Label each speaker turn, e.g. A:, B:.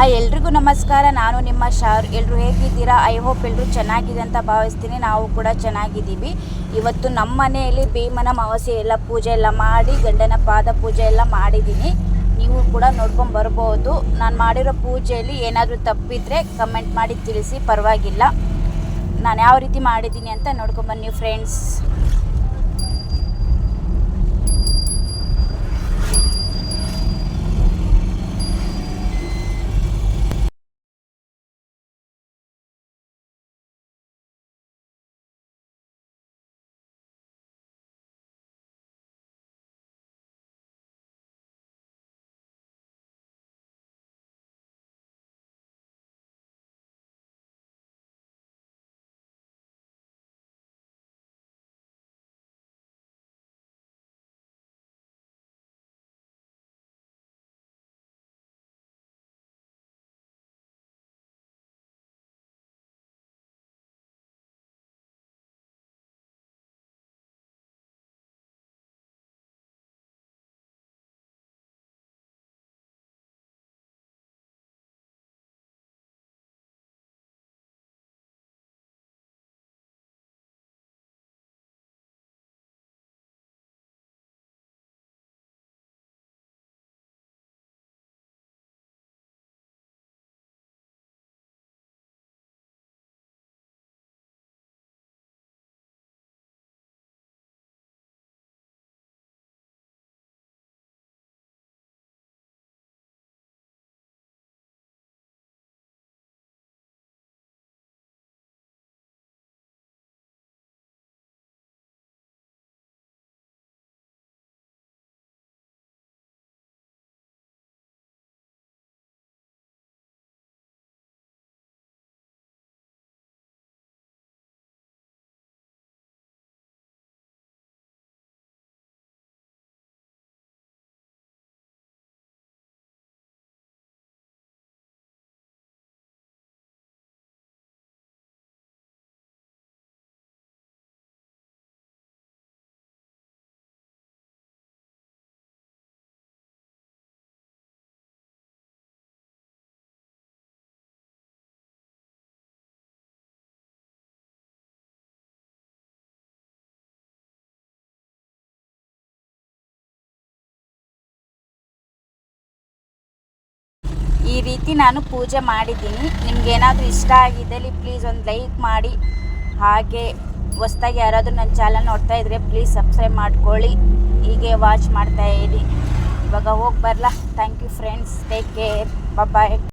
A: Hi, ಎಲ್ರಿಗೂ ನಮಸ್ಕಾರ. ನಾನು ನಿಮ್ಮ ಶಾರ್. ಎಲ್ಲರೂ ಹೇಗಿದ್ದೀರಾ? ಐ ಹೋಪ್ ಎಲ್ಲರೂ ಚೆನ್ನಾಗಿದೆ ಅಂತ ಭಾವಿಸ್ತೀನಿ. ನಾವು ಕೂಡ ಚೆನ್ನಾಗಿದ್ದೀವಿ. ಇವತ್ತು ನಮ್ಮ ಮನೆಯಲ್ಲಿ ಭೀಮನ ಅಮಾವಾಸ್ಯೆ ಎಲ್ಲ ಪೂಜೆ ಎಲ್ಲ ಮಾಡಿ, ಗಂಡನ ಪಾದ ಪೂಜೆ ಎಲ್ಲ ಮಾಡಿದ್ದೀನಿ. ನೀವು ಕೂಡ ನೋಡ್ಕೊಂಡು ಬರ್ಬೋದು. ನಾನು ಮಾಡಿರೋ ಪೂಜೆಯಲ್ಲಿ ಏನಾದರೂ ತಪ್ಪಿದ್ರೆ ಕಮೆಂಟ್ ಮಾಡಿ ತಿಳಿಸಿ. ಪರವಾಗಿಲ್ಲ. ನಾನು ಯಾವ ರೀತಿ ಮಾಡಿದ್ದೀನಿ ಅಂತ ನೋಡ್ಕೊಂಬನ್ನಿ ಫ್ರೆಂಡ್ಸ್ ರೀತಿ ನಾನು ಪೂಜೆ ಮಾಡಿದ್ದೀನಿ. ನಿಮ್ಗೆ ಏನಾದರೂ ಇಷ್ಟ ಆಗಿದ್ದಲ್ಲಿ ಪ್ಲೀಸ್ ಒಂದು ಲೈಕ್ ಮಾಡಿ. ಹಾಗೆ ಹೊಸ್ದಾಗಿ ಯಾರಾದರೂ ನನ್ನ ಚಾನಲ್ ನೋಡ್ತಾ ಇದ್ದರೆ ಪ್ಲೀಸ್ ಸಬ್ಸ್ಕ್ರೈಬ್ ಮಾಡ್ಕೊಳ್ಳಿ. ಹೀಗೆ ವಾಚ್ ಮಾಡ್ತಾ ಇರಿ. ಇವಾಗ ಹೋಗಿ ಬರಲಾ. Thank you friends take care bye